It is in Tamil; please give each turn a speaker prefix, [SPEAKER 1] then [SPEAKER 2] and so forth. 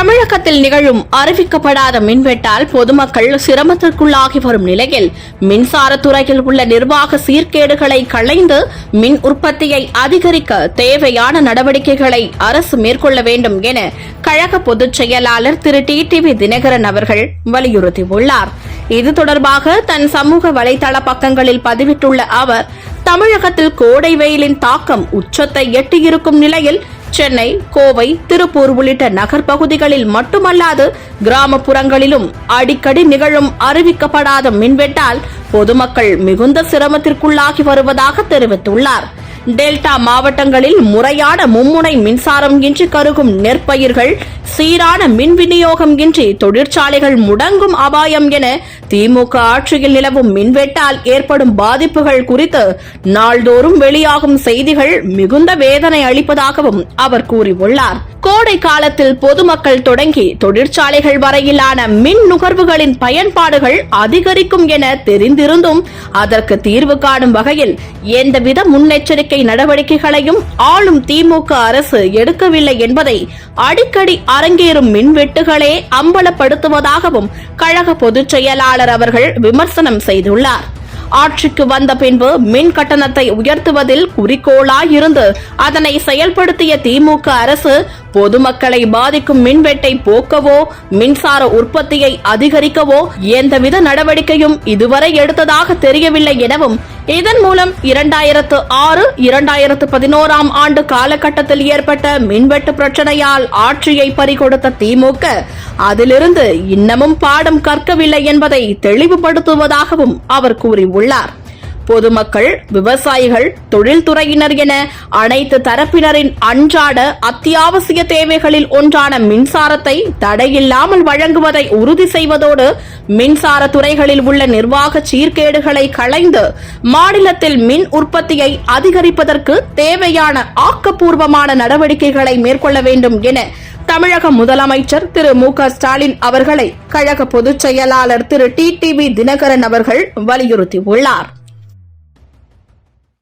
[SPEAKER 1] தமிழகத்தில் நிகழும் அறிவிக்கப்படாத மின்வெட்டால் பொதுமக்கள் சிரமத்திற்குள்ளாகி வரும் நிலையில் மின்சாரத்துறையில் உள்ள நிர்வாக சீர்கேடுகளை களைந்து மின் உற்பத்தியை அதிகரிக்க தேவையான நடவடிக்கைகளை அரசு மேற்கொள்ள வேண்டும் என கழக பொதுச் செயலாளர் திரு டி டிவி தினகரன் அவர்கள் வலியுறுத்தியுள்ளார். இது தொடர்பாக தன் சமூக வலைதள பக்கங்களில் பதிவிட்டுள்ள அவர் தமிழகத்தில் கோடை வெயிலின் தாக்கம் உச்சத்தை எட்டியிருக்கும் நிலையில் சென்னை கோவை திருப்பூர் உள்ளிட்ட நகர் பகுதிகளில் மட்டுமல்லாது கிராமப்புறங்களிலும் அடிக்கடி நிகழும் அறிவிக்கப்படாத மின்வெட்டால் பொதுமக்கள் மிகுந்த சிரமத்திற்குள்ளாகி வருவதாக தெரிவித்துள்ளார். டெல்டா மாவட்டங்களில் முறையான மும்முனை மின்சாரம் இன்றி கருகும் நெற்பயிர்கள் சீரான மின் விநியோகம் இன்றி தொழிற்சாலைகள் முடங்கும் அபாயம் என திமுக ஆட்சியில் நிலவும் மின்வெட்டால் ஏற்படும் பாதிப்புகள் குறித்து நாள்தோறும் வெளியாகும் செய்திகள் மிகுந்த வேதனை அளிப்பதாகவும் அவர் கூறியுள்ளார். கோடை காலத்தில் பொதுமக்கள் தொடங்கி தொழிற்சாலைகள் வரையிலான மின் நுகர்வுகளின் பயன்பாடுகள் அதிகரிக்கும் என தெரிந்திருந்தும் அதற்கு தீர்வு காணும் வகையில் எந்தவித முன்னெச்சரிக்கை நடவடிக்கைகளையும் ஆளும் திமுக அரசு எடுக்கவில்லை என்பதை அடிக்கடி அரங்கேறும் மின்வெட்டுகளே அம்பலப்படுத்துவதாகவும் கழக பொதுச் செயலாளர் அவர்கள் விமர்சனம் செய்துள்ளார். ஆட்சிக்கு வந்த பின்பு மின் கட்டணத்தை உயர்த்துவதில் குறிக்கோளாயிருந்து அதனை செயல்படுத்திய திமுக அரசு பொதுமக்களை பாதிக்கும் மின்வெட்டை போக்கவோ மின்சார உற்பத்தியை அதிகரிக்கவோ எந்தவித நடவடிக்கையும் இதுவரை எடுத்ததாக தெரியவில்லை எனவும் இதன் மூலம் இரண்டாயிரத்து ஆறு இரண்டாயிரத்து பதினோராம் ஆண்டு காலகட்டத்தில் ஏற்பட்ட மின்வெட்டு பிரச்சனையால் ஆட்சியை பறிகொடுத்த திமுக அதிலிருந்து இன்னமும் பாடம் கற்கவில்லை என்பதை தெளிவுபடுத்துவதாகவும் அவர் கூறியுள்ளார். பொதுமக்கள் விவசாயிகள் தொழில்துறையினர் என அனைத்து தரப்பினரின் அன்றாட அத்தியாவசிய தேவைகளில் ஒன்றான மின்சாரத்தை தடையில்லாமல் வழங்குவதை உறுதி செய்வதோடு மின்சார துறைகளில் உள்ள நிர்வாக சீர்கேடுகளை களைந்து மாநிலத்தில் மின் உற்பத்தியை அதிகரிப்பதற்கு தேவையான ஆக்கப்பூர்வமான நடவடிக்கைகளை மேற்கொள்ள வேண்டும் என தமிழக முதலமைச்சர் திரு மு க ஸ்டாலின் அவர்களை கழக பொதுச் செயலாளர் திரு டி டிவி தினகரன் அவர்கள் வலியுறுத்தியுள்ளார்.